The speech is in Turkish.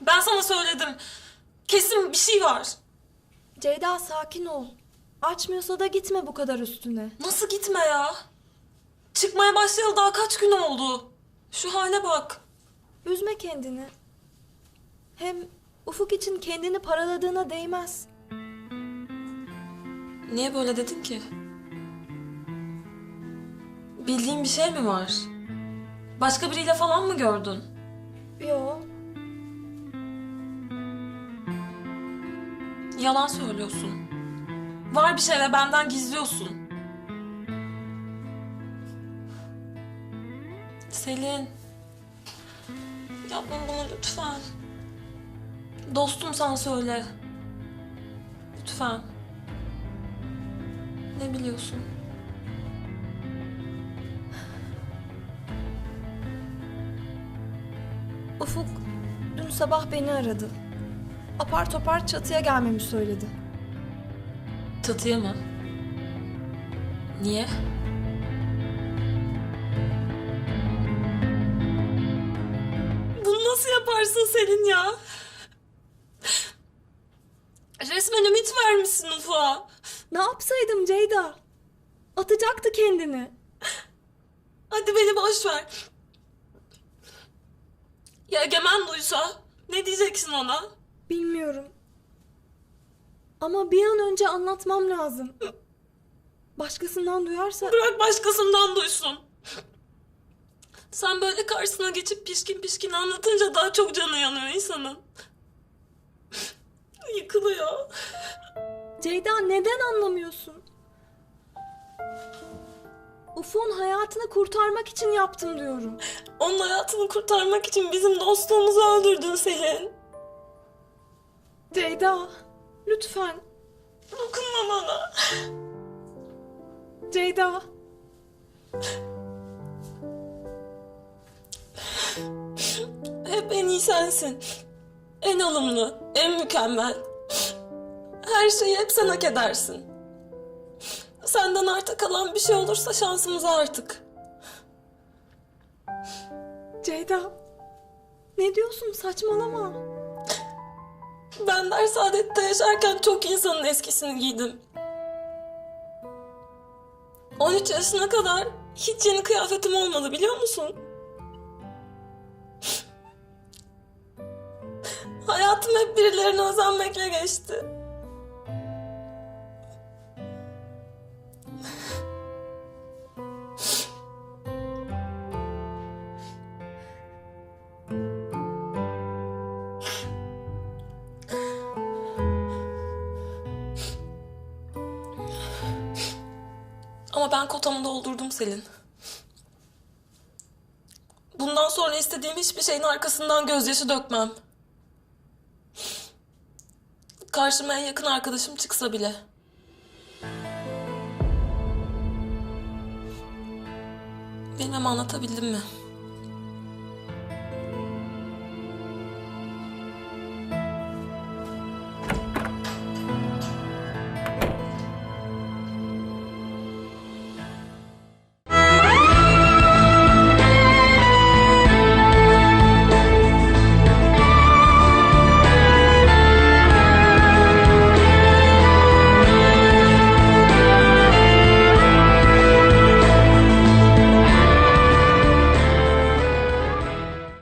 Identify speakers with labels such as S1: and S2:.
S1: Ben sana söyledim. Kesin bir şey var.
S2: Ceyda sakin ol. Açmıyorsa da gitme bu kadar üstüne.
S1: Nasıl gitme ya? Çıkmaya başlayalı daha kaç gün oldu? Şu hale bak.
S2: Üzme kendini. Hem Ufuk için kendini paraladığına değmez.
S1: Niye böyle dedin ki? Bildiğin bir şey mi var? Başka biriyle falan mı gördün?
S2: Yo,
S1: Yalan söylüyorsun. Var bir şey benden gizliyorsun. Selin. Yapma bunu lütfen. Dostum sana söyle. Lütfen. Ne biliyorsun?
S2: Ufuk dün sabah beni aradı. Apar topar çatıya gelmemi söyledi.
S1: Çatıya mı? Niye? Bunu nasıl yaparsın Selin ya? Resmen ümit vermişsin Ufuk'a.
S2: Ne yapsaydım Ceyda? Atacaktı kendini.
S1: Hadi beni boş ver. Ya Egemen duysa ne diyeceksin ona?
S2: Bilmiyorum. Ama bir an önce anlatmam lazım. Başkasından duyarsa...
S1: Bırak başkasından duysun. Sen böyle karşısına geçip pişkin pişkin anlatınca daha çok canı yanıyor insanın. Yıkılıyor.
S2: Ceyda neden anlamıyorsun? Ufuk'un hayatını kurtarmak için yaptım diyorum.
S1: Onun hayatını kurtarmak için bizim dostluğumuzu öldürdün Selin.
S2: Ceyda, lütfen.
S1: Dokunma bana.
S2: Ceyda.
S1: Hep en iyi sensin. En alımlı, en mükemmel. Her şeyi hep sen hak edersin. Senden arta kalan bir şey olursa şansımıza artık.
S2: Ceyda. Ne diyorsun? Saçmalama.
S1: Ben der saadette yaşarken çok insanın eskisini giydim. 13 yaşına kadar hiç yeni kıyafetim olmadı biliyor musun? Hayatım hep birilerine özenmekle geçti. Ama ben kotamı doldurdum Selin. Bundan sonra istediğim hiçbir şeyin arkasından gözyaşı dökmem. Karşıma en yakın arkadaşım çıksa bile. Bilmem anlatabildim mi?